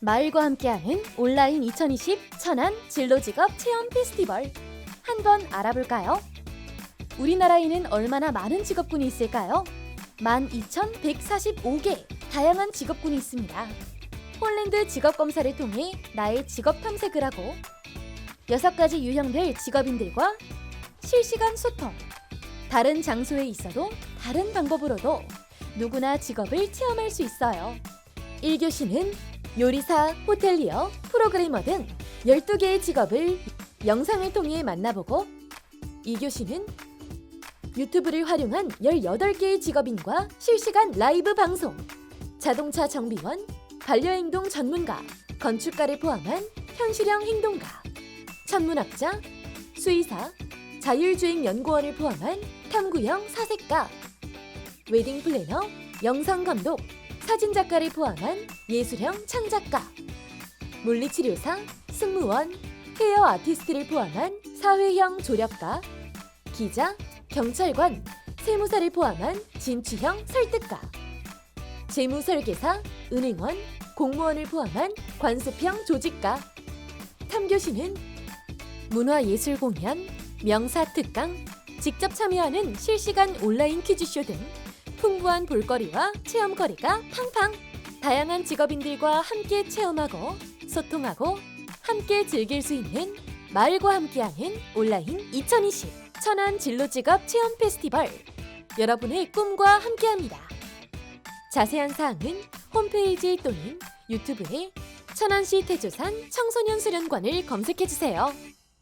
마을과 함께하는 온라인 2020 천안 진로직업 체험 페스티벌 한번 알아볼까요? 우리나라에는 얼마나 많은 직업군이 있을까요? 12,145개 다양한 직업군이 있습니다. 폴란드 직업 검사를 통해 나의 직업 탐색을 하고 여섯 가지 유형별 직업인들과 실시간 소통. 다른 장소에 있어도 다른 방법으로도 누구나 직업을 체험할 수 있어요. 1교시는 요리사, 호텔리어, 프로그래머 등 12개의 직업을 영상을 통해 만나보고 2교시는 유튜브를 활용한 18개의 직업인과 실시간 라이브 방송, 자동차 정비원, 반려행동 전문가, 건축가를 포함한 현실형 행동가, 천문학자, 수의사, 자율주행 연구원을 포함한 탐구형 사색가, 웨딩 플래너, 영상 감독, 사진 작가를 포함한 예술형 창작가, 물리치료사, 승무원, 헤어 아티스트를 포함한 사회형 조력가, 기자, 경찰관, 세무사를 포함한 진취형 설득가, 재무설계사, 은행원, 공무원을 포함한 관습형 조직가, 탐교시는 문화예술 공연, 명사 특강, 직접 참여하는 실시간 온라인 퀴즈쇼 등 풍부한 볼거리와 체험거리가 팡팡! 다양한 직업인들과 함께 체험하고 소통하고 함께 즐길 수 있는 마을과 함께하는 온라인 2020 천안 진로직업 체험 페스티벌 여러분의 꿈과 함께합니다. 자세한 사항은 홈페이지 또는 유튜브에 천안시 태조산 청소년 수련관을 검색해주세요.